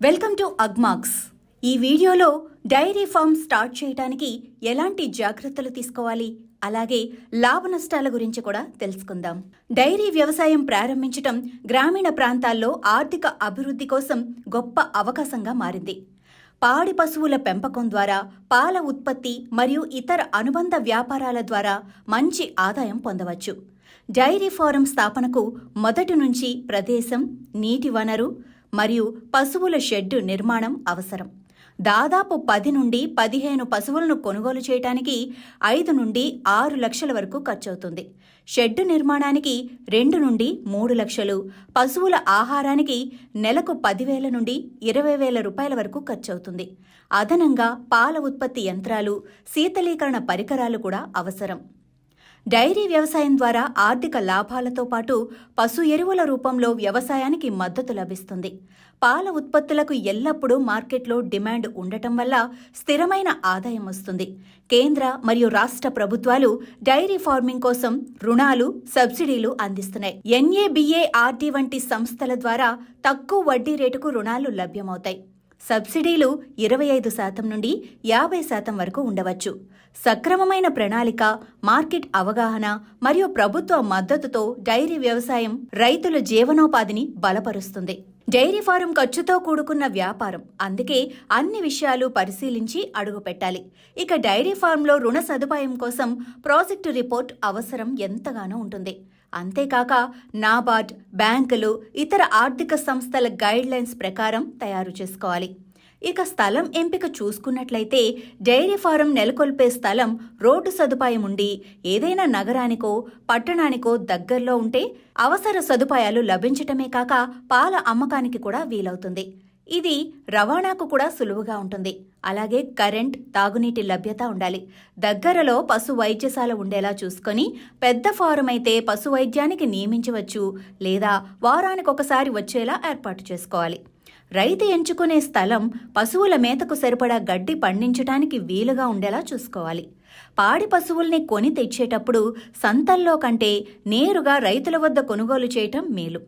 Welcome to Agmax. ఈ వీడియోలో dairy farm start చేయడానికి ఎలాంటి జాగ్రత్తలు తీసుకోవాలి? అలాగే లాభ నష్టాల గురించి కూడా తెలుసుకుందాం. డైరీ వ్యవసాయం ప్రారంభించటం గ్రామీణ ప్రాంతాల్లో ఆర్థిక అభివృద్ధి కోసం గొప్ప అవకాశంగా మారింది. పాడి పశువుల పెంపకం ద్వారా పాల ఉత్పత్తి మరియు ఇతర అనుబంధ వ్యాపారాల ద్వారా మంచి ఆదాయం పొందవచ్చు. డైరీ ఫారం స్థాపనకు మొదటి నుంచి ప్రదేశం నీటి వనరు మరియు పశువుల షెడ్డు నిర్మాణం అవసరం. దాదాపు పది నుండి పదిహేను పశువులను కొనుగోలు చేయటానికి ఐదు నుండి ఆరు లక్షల వరకు ఖర్చవుతుంది. షెడ్డు నిర్మాణానికి రెండు నుండి మూడు లక్షలు పశువుల ఆహారానికి నెలకు పదివేల నుండి ఇరవై వేల రూపాయల వరకు ఖర్చవుతుంది. అదనంగా పాల ఉత్పత్తి యంత్రాలు శీతలీకరణ పరికరాలు కూడా అవసరం. డైరీ వ్యవసాయం ద్వారా ఆర్థిక లాభాలతో పాటు పశు ఎరువుల రూపంలో వ్యవసాయానికి మద్దతు లభిస్తుంది. పాల ఉత్పత్తులకు ఎల్లప్పుడూ మార్కెట్లో డిమాండ్ ఉండటం వల్ల స్థిరమైన ఆదాయం వస్తుంది. కేంద్ర మరియు రాష్ట్ర ప్రభుత్వాలు డైరీ ఫార్మింగ్ కోసం రుణాలు సబ్సిడీలు అందిస్తున్నాయి. ఎన్ఏబిఏఆర్డి వంటి సంస్థల ద్వారా తక్కువ వడ్డీ రేటుకు రుణాలు లభ్యమవుతాయి. సబ్సిడీలు ఇరవై ఐదు శాతం నుండి యాభై శాతం వరకు ఉండవచ్చు. సక్రమమైన ప్రణాళిక మార్కెట్ అవగాహన మరియు ప్రభుత్వ మద్దతుతో డైరీ వ్యవసాయం రైతుల జీవనోపాధిని బలపరుస్తుంది. డైరీ ఫారం ఖర్చుతో కూడుకున్న వ్యాపారం. అందుకే అన్ని విషయాలు పరిశీలించి అడుగుపెట్టాలి. ఇక డైరీ ఫారంలో రుణ సదుపాయం కోసం ప్రాజెక్టు రిపోర్ట్ అవసరం ఎంతగానో ఉంటుంది. అంతేకాక నాబార్డ్ బ్యాంకులు ఇతర ఆర్థిక సంస్థల గైడ్లైన్స్ ప్రకారం తయారు చేసుకోవాలి. ఇక స్థలం ఎంపిక చూసుకున్నట్లయితే డైరీ ఫారం నెలకొల్పే స్థలం రోడ్డు సదుపాయం ఉండి ఏదైనా నగరానికో పట్టణానికో దగ్గరలో ఉంటే అవసర సదుపాయాలు లభించటమే కాక పాల అమ్మకానికి కూడా వీలవుతుంది. ఇది రవాణాకు కూడా సులువుగా ఉంటుంది. అలాగే కరెంట్ తాగునీటి లభ్యత ఉండాలి. దగ్గరలో పశు వైద్యశాల ఉండేలా చూసుకొని పెద్ద ఫారం అయితే పశు వైద్యానికి నియమించవచ్చు లేదా వారానికి ఒకసారి వచ్చేలా ఏర్పాటు చేసుకోవాలి. రైతు ఎంచుకునే స్థలం పశువుల మేతకు సరిపడా గడ్డి పండించటానికి వీలుగా ఉండేలా చూసుకోవాలి. పాడి పశువుల్ని కొని తెచ్చేటప్పుడు సంతల్లో కంటే నేరుగా రైతుల వద్ద కొనుగోలు చేయటం మేలు.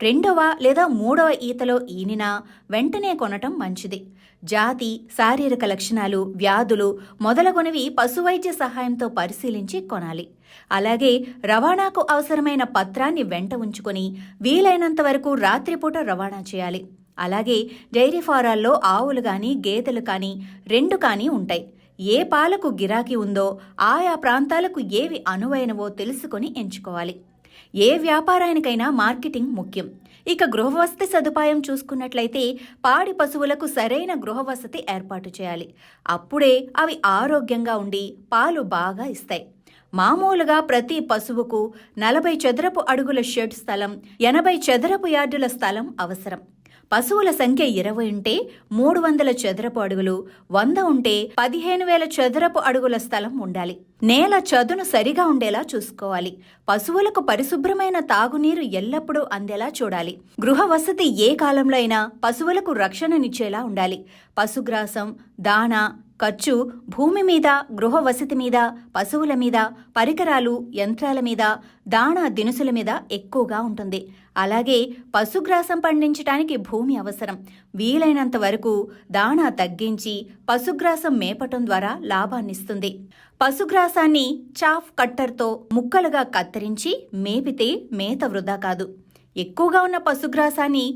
రెండవ లేదా మూడవ ఈతలో ఈనినా వెంటనే కొనటం మంచిది. జాతి శారీరక లక్షణాలు వ్యాధులు మొదలగునవి పశువైద్య సహాయంతో పరిశీలించి కొనాలి. అలాగే రవాణాకు అవసరమైన పత్రాన్ని వెంట ఉంచుకొని వీలైనంత వరకు రాత్రిపూట రవాణా చేయాలి. అలాగే డైరీ ఫారాల్లో ఆవులు కానీ గేదెలు కానీ రెండు కానీ ఉంటాయి. ఏ పాలకు గిరాకీ ఉందో ఆయా ప్రాంతాలకు ఏవి అనువైనవో తెలుసుకొని ఎంచుకోవాలి. ఏ వ్యాపారానికైనా మార్కెటింగ్ ముఖ్యం. ఇక గృహవసతి సదుపాయం చూసుకున్నట్లయితే పాడి పశువులకు సరైన గృహవసతి ఏర్పాటు చేయాలి. అప్పుడే అవి ఆరోగ్యంగా ఉండి పాలు బాగా ఇస్తాయి. మామూలుగా ప్రతి పశువుకు నలభై చదరపు అడుగుల షెడ్ స్థలం ఎనభై చదరపు యార్డుల స్థలం అవసరం. పశువుల సంఖ్య ఇరవై ఉంటే మూడు వందల చదరపు అడుగులు వంద ఉంటే పదిహేను వేల చదరపు అడుగుల స్థలం ఉండాలి. నేల చదును సరిగా ఉండేలా చూసుకోవాలి. పశువులకు పరిశుభ్రమైన తాగునీరు ఎల్లప్పుడూ అందేలా చూడాలి. గృహ వసతి ఏ కాలంలో అయినా పశువులకు రక్షణనిచ్చేలా ఉండాలి. పశుగ్రాసం దాణా ఖర్చు భూమి మీద గృహ వసతి మీద పశువుల మీద పరికరాలు యంత్రాల మీద దాణా దినుసుల మీద ఎక్కువగా ఉంటుంది. అలాగే పశుగ్రాసం పండించడానికి భూమి అవసరం. వీలైనంత వరకు దాణా తగ్గించి పశుగ్రాసం మేపటం ద్వారా లాభాన్నిస్తుంది పశుగ్రాసాన్ని చాఫ్ కట్టర్తో ముక్కలుగా కత్తిరించి మేపితే మేత వృధా కాదు. ఎక్కువగా ఉన్న పశుగ్రాసాన్ని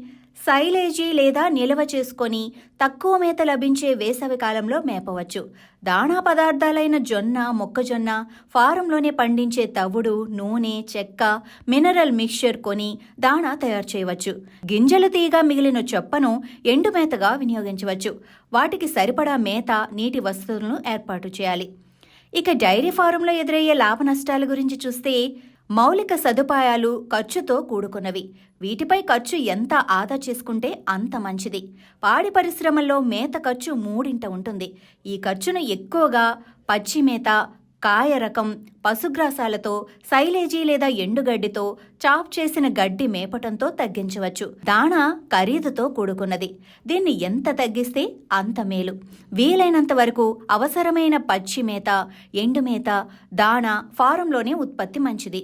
సైలేజీ లేదా నిల్వ చేసుకొని తక్కువ మేత లభించే వేసవి కాలంలో మేపవచ్చు. దాణా పదార్థాలైన జొన్న మొక్కజొన్న ఫారంలోనే పండించే తవుడు నూనె చెక్క మినరల్ మిక్చర్ కొని దాణా తయారు చేయవచ్చు. గింజలు తీగ మిగిలిన చొప్పను ఎండు మేతగా వినియోగించవచ్చు. వాటికి సరిపడా మేత నీటి వసతులను ఏర్పాటు చేయాలి. ఇక డైరీ ఫారంలో ఎదురయ్యే లాభ నష్టాల గురించి చూస్తే మౌలిక సదుపాయాలు ఖర్చుతో కూడుకున్నవి. వీటిపై ఖర్చు ఎంత ఆదా చేసుకుంటే అంత మంచిది. పాడి పరిశ్రమల్లో మేత ఖర్చు మూడింట ఉంటుంది. ఈ ఖర్చును ఎక్కువగా పచ్చి మేత కాయ రకం పశుగ్రాసాలతో సైలేజీ లేదా ఎండుగడ్డితో చాప్ చేసిన గడ్డి మేపటంతో తగ్గించవచ్చు. దాణా ఖరీదుతో కూడుకున్నది. దీన్ని ఎంత తగ్గిస్తే అంత మేలు. వీలైనంత వరకు అవసరమైన పచ్చి మేత ఎండుమేత దాణా ఫారంలోనే ఉత్పత్తి మంచిది.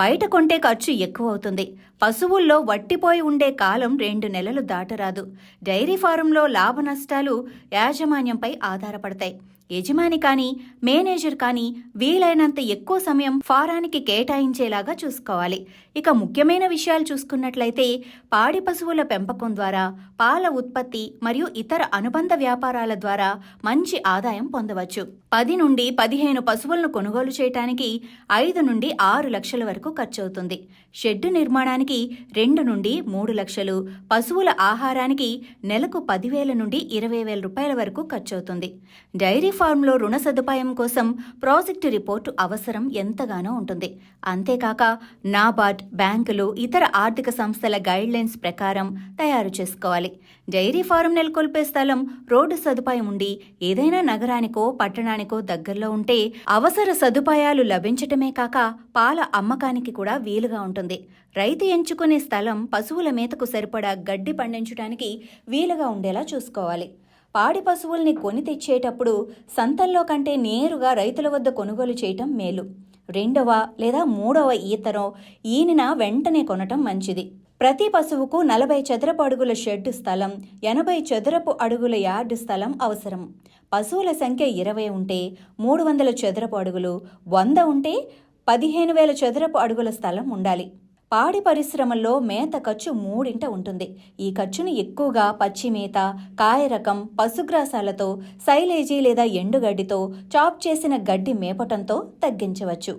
బయట కొంటే ఖర్చు ఎక్కువ అవుతుంది పశువుల్లో వట్టిపోయి ఉండే కాలం రెండు నెలలు దాటరాదు. డైరీ ఫారంలో లాభ నష్టాలు యాజమాన్యంపై ఆధారపడతాయి. యజమాని కానీ మేనేజర్ కానీ వీలైనంత ఎక్కువ సమయం ఫారానికి కేటాయించేలాగా చూసుకోవాలి. ఇక ముఖ్యమైన విషయాలు చూసుకున్నట్లయితే పాడి పశువుల పెంపకం ద్వారా పాల ఉత్పత్తి మరియు ఇతర అనుబంధ వ్యాపారాల ద్వారా మంచి ఆదాయం పొందవచ్చు. పది నుండి పదిహేను పశువులను కొనుగోలు చేయటానికి ఐదు నుండి ఆరు లక్షల వరకు ఖర్చవుతుంది. షెడ్డు నిర్మాణానికి రెండు నుండి మూడు లక్షలు పశువుల ఆహారానికి నెలకు పదివేల నుండి ఇరవై వేల రూపాయల వరకు ఖర్చవుతుంది. డైరీ ఫార్మ్లో రుణ సదుపాయం కోసం ప్రాజెక్టు రిపోర్టు అవసరం ఎంతగానో ఉంటుంది. అంతేకాక నాబార్డ్ బ్యాంకులు ఇతర ఆర్థిక సంస్థల గైడ్లైన్స్ ప్రకారం తయారు చేసుకోవాలి. డైరీ ఫారం నెలకొల్పే స్థలం రోడ్డు సదుపాయం ఉండి ఏదైనా నగరానికో పట్టణానికో దగ్గరలో ఉంటే అవసర సదుపాయాలు లభించటమే కాక పాల అమ్మకానికి కూడా వీలుగా ఉంటుంది. రైతు ఎంచుకునే స్థలం పశువుల మేతకు సరిపడా గడ్డి పండించడానికి వీలుగా ఉండేలా చూసుకోవాలి. పాడి పశువుల్ని కొని తెచ్చేటప్పుడు సంతల్లో కంటే నేరుగా రైతుల వద్ద కొనుగోలు చేయటం మేలు. రెండవ లేదా మూడవ ఈతరం ఈనిన వెంటనే కొనటం మంచిది. ప్రతి పశువుకు నలభై చదరపు అడుగుల షెడ్ స్థలం ఎనభై చదరపు అడుగుల యార్డు స్థలం అవసరం. పశువుల సంఖ్య ఇరవై ఉంటే మూడు వందల చదరపు అడుగులు వంద ఉంటే పదిహేను వేల చదరపు అడుగుల స్థలం ఉండాలి. పాడి పరిశ్రమల్లో మేత ఖర్చు మూడింట ఉంటుంది. ఈ ఖర్చును ఎక్కువగా పచ్చి మేత కాయరకం పశుగ్రాసాలతో సైలేజీ లేదా ఎండుగడ్డితో చాప్ చేసిన గడ్డి మేపటంతో తగ్గించవచ్చు.